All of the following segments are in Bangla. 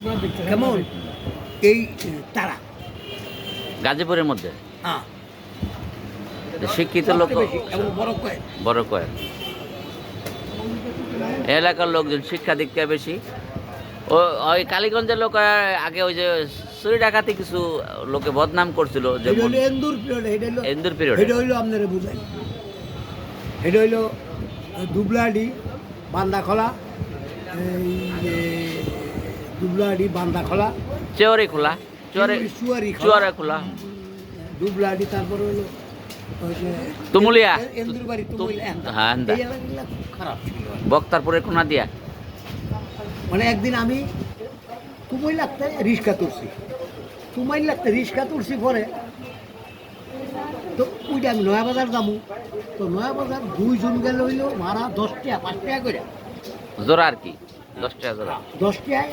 কেমন এই তারা। গাজীপুরের মধ্যে? হ্যাঁ। শিক্ষিত লোক বড় কয়েক। এলাকার লোকজন শিক্ষা দিকটা বেশি। ও ওই কালীগঞ্জের লোক আগে ওই যে চুরি ডাকাতি কিছু লোকে বদনাম করছিল যে এন্দুর পিরিয়ড এন্দুর পিরিয়ড এটা হইল আপনারা বুঝাই এটা হইল দুবলাডি বান্দাখলা দুবলাডি বান্দাখলা। চেয়ারে খোলা চুয়ারে চুয়ারি চুয়ারে খোলা। দুবলাডি তারপরে হইল তুমুলিয়া। হ্যাঁ, খারাপ ছিল। বক্তারপুরের কোনা দিয়া? মানে একদিন আমি তুমই লাগতে রিক্সা তুলছি। তুমাই লাগতে রিক্সা তুলছি পরে তো ওইটা আমি নয়া বাজার যাব তো নয়া বাজার দুইজন গেলে হইল ভাড়া দশ টাকা পাঁচ টাকা করে। জোড়া আর কি? দশ টাকা জোড়া। দশ টাকায়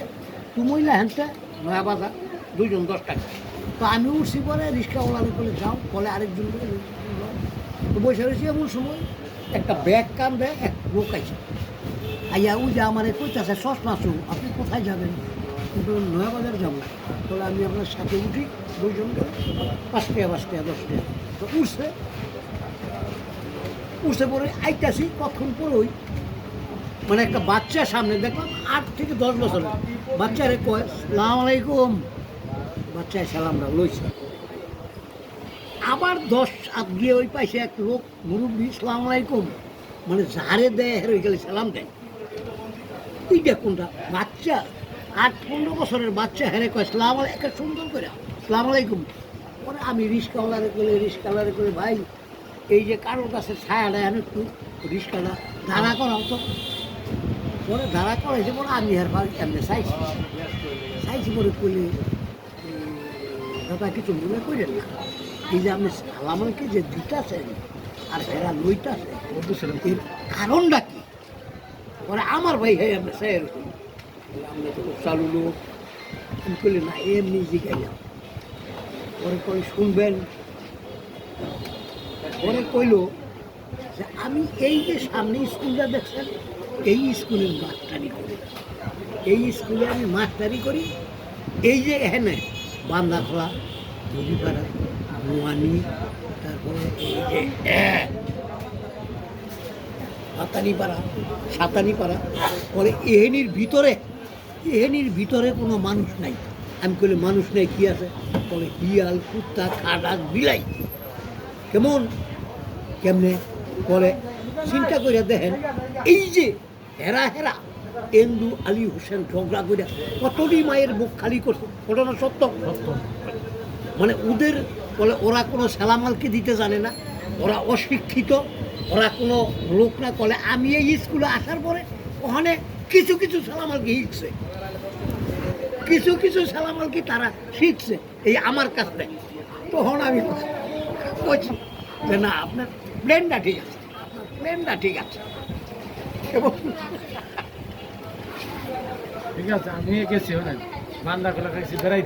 তুমইলা হেনতে, নয়া বাজার, দুইজন দশ টাকা। তো আমি উঠছি পরে রিক্সাওয়ালারে বলে যাও বলে আরেকজন। তো বসে রয়েছি এমন সময় একটা ব্যাগ কান দেয় এক লোক আছে আইয়া ওই যে আমার কইতাছে, চশমা চু আপনি কোথায় যাবেন? কিন্তু নয়া বাজার যাব। বলে আমি আপনার সাথে উঠি দুইজন পাঁচ টাকা পাঁচ টাকা তো উঠছে উঠছে পরে আইতাছি, কখন পরই মানে একটা বাচ্চা সামনে দেখলাম আট থেকে দশ বছরের। বাচ্চারে কয়, সালাম আলাইকুম। বাচ্চায় সালামটা লইছে। আবার দশ আপ গিয়ে ওই পাশে এক লোক, মুরব্বী, সালাম আলাইকুম। মানে ঝাড়ে দেয় হেরে গেলে সালাম দেয়। এইটা কোনটা? বাচ্চা, আট পনেরো বছরের বাচ্চা হেরে কয়, সালাম একটা সুন্দর করে, সালাম আলাইকুম। পরে আমি রিস্কাওয়ালারে করে রিস্কাওয়ালারে করে ভাই, এই যে কারোর কাছে ছায়াটা আমি একটু রিস্কাটা দাঁড়া করাও তো। পরে দাঁড়া করাইছে পরে আমি আর ভাই এমনি চাইছি? চাইছি পরে কইলে দাদা কিছু মনে করেন না। এই যে আপনি সালামানকে যে দিতেছেন আর হেরা লইতাছে, এর কারণটা কি? পরে আমার ভাই হ্যাঁ আমরা স্যার আমরা তো চালু লোক। আমি কইলে, না, এমনি জিগাইলাম পরে কই শুনবেন? পরে কইলো যে, আমি এই যে সামনে স্কুলটা দেখছেন এই স্কুলের মাস্টারি করি। এই স্কুলে আমি মাস্টারি করি। এই যে এখানে বান্দাখোলা, দড়িপাড়া নোয়ানি তারপরে এই যে সাতানিপাড়া সাতানিপাড়া পরে এহেনির ভিতরে এহেনির ভিতরে কোনো মানুষ নাই। আমি কইলে মানুষ নাই, কি আছে? বলে হিয়াল, কুত্তা খাটাস বিলাই। কেমন? কেমনে? করে চিন্তা করে দেখেন, এই যে হেরা হেরা। এন্দু আলী হোসেন ঝগড়া করে কতটি মায়ের মুখ খালি করছে? ঘটনা সত্য? মানে ওদের বলে ওরা কোনো সালামালকে দিতে জানে না ওরা অশিক্ষিত ওরা কোনো লোক না বলে আমি এই স্কুলে আসার পরে ওখানে কিছু কিছু সালামালকে শিখছে। কিছু কিছু সালামালকে তারা শিখছে এই আমার কাছ থেকে। তখন আমি বলছি যে না আপনার প্লেনটা ঠিক আছে প্লেনটা ঠিক আছে। ঠিক আছে আমি গেছি অনেক বান্দা খোলা খাইছি বেড়াই